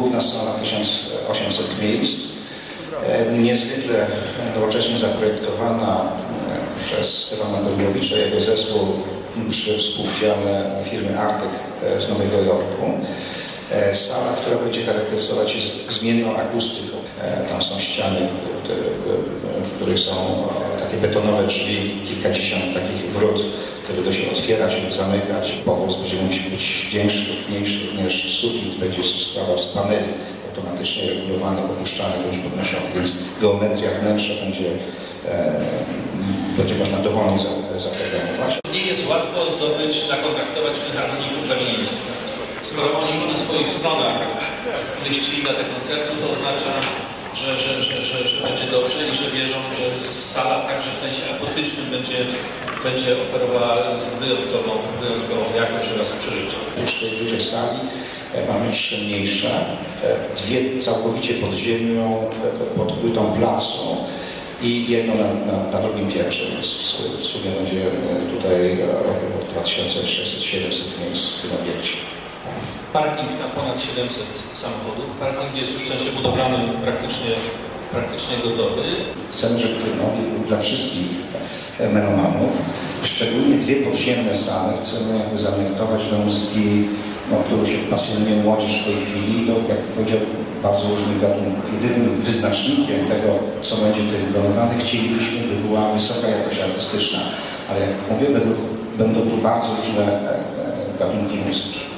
główna sala 1800 miejsc, e, niezwykle nowocześnie zaprojektowana e, przez Stefana Godłowicza i jego zespół przy współudziale firmy Artek e, z Nowego Jorku. Sala, która będzie charakteryzować się zmienną akustyką. Tam są ściany, w których są takie betonowe drzwi, kilkadziesiąt takich wrót, które będą się otwierać lub zamykać. Powóz będzie musiał być większy mniejszy, również sufit będzie składał z paneli automatycznie regulowanych, opuszczalnych bądź podnoszonych, więc geometria wnętrza będzie, e, będzie można dowolnie za- zaprogramować. Nie jest łatwo zdobyć, zakontaktować filharmoników kamieńskich. Skoro oni już na swoich stronach mieścili datę koncertu, to oznacza, że, że, że, że, że będzie dobrze i że wierzą, że sala także w sensie akustycznym będzie, będzie oferowała wyjątkową, wyjątkową jakość oraz przeżycie. Oprócz tej dużej sali e, mamy trzy mniejsze, e, dwie całkowicie pod ziemią, e, pod płytą placu i jedno na, na, na drugim piętrze, więc w- w sumie będzie tutaj około 2600-700 miejsc w tym obiekcie. Parking na ponad 700 samochodów. Parking jest w sensie budowlanym praktycznie, praktycznie gotowy. Chcemy, żeby ten obiekt był dla wszystkich melomanów. Szczególnie dwie podziemne sale chcemy jakby zamianować do muzyki, no, którą się pasjonuje młodzież w tej chwili, do, jak powiedział, bardzo różnych gatunków. Jedynym wyznacznikiem tego, co będzie tutaj wykonawane, chcielibyśmy, by była wysoka jakość artystyczna. Ale jak mówię, będą, będą tu bardzo różne e, e, gatunki muzyki.